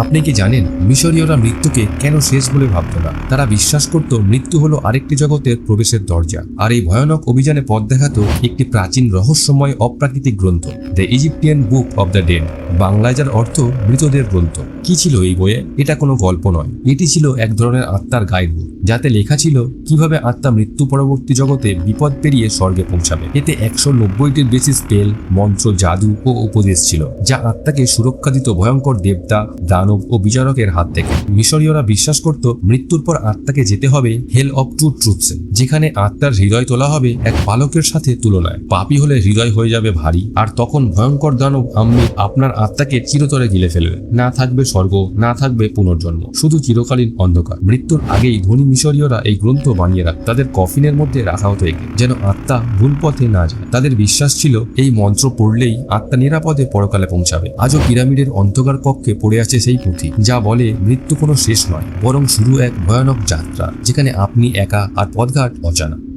আপনি কি জানেন, মিশরীয়রা মৃত্যুকে কেন শেষ বলে ভাবত না? তারা বিশ্বাস করত মৃত্যু হলো আরেকটি জগতের প্রবেশের দরজা। আর এই ভয়ানক অভিযানে পথ দেখাত একটি প্রাচীন রহস্যময় অপ্রাকৃতিক গ্রন্থ the Egyptian book of the dead বাংলায় যার অর্থ মৃতদের গ্রন্থ। কি ছিল এই বইয়ে? এটা কোনো গল্প নয়। এটি ছিল এক ধরনের আত্মার গাইড বুক যাতে লেখা ছিল কীভাবে আত্মা মৃত্যু পরবর্তী জগতে বিপদ পেরিয়ে স্বর্গে পৌঁছাবে। এতে একশো নব্বইটির বেশি স্পেল মন্ত্র, জাদু ও উপদেশ ছিল, যা আত্মাকে সুরক্ষা দিত ভয়ঙ্কর দেবতা, দানব ও বিচারকের হাত থেকে মিশরীয়রা বিশ্বাস করত, মৃত্যুর পর আত্মাকে যেতে হবে হেল অফ ট্রু ট্রুথসে যেখানে আত্মার হৃদয় তোলা হবে এক পালকের সাথে তুলনায়। পাপী হলে হৃদয় হয়ে যাবে ভারী, আর তখন ভয়ঙ্কর দানব আমি আপনার আত্মাকে চিরতরে গিলে ফেলবে। না থাকবে স্বর্গ, না থাকবে পুনর্জন্ম, শুধু চিরকালীন অন্ধকার। মৃত্যুর আগেই ধনী মিশরীয়রা এই গ্রন্থ বানিয়ে রাখ তাদের কফিনের মধ্যে রাখা হতো একে, যেন আত্মা ভুল পথে না যায়। তাদের বিশ্বাস ছিল, এই মন্ত্র পড়লেই আত্মা নিরাপদে পরকালে পৌঁছাবে। আজও পিরামিডের অন্ধকার কক্ষে পড়ে আছে সেই পুঁথি, যা বলে, মৃত্যু কোনো শেষ নয়, বরং শুরু এক ভয়ানক যাত্রা, যেখানে আপনি একা আর পদঘাট অজানা।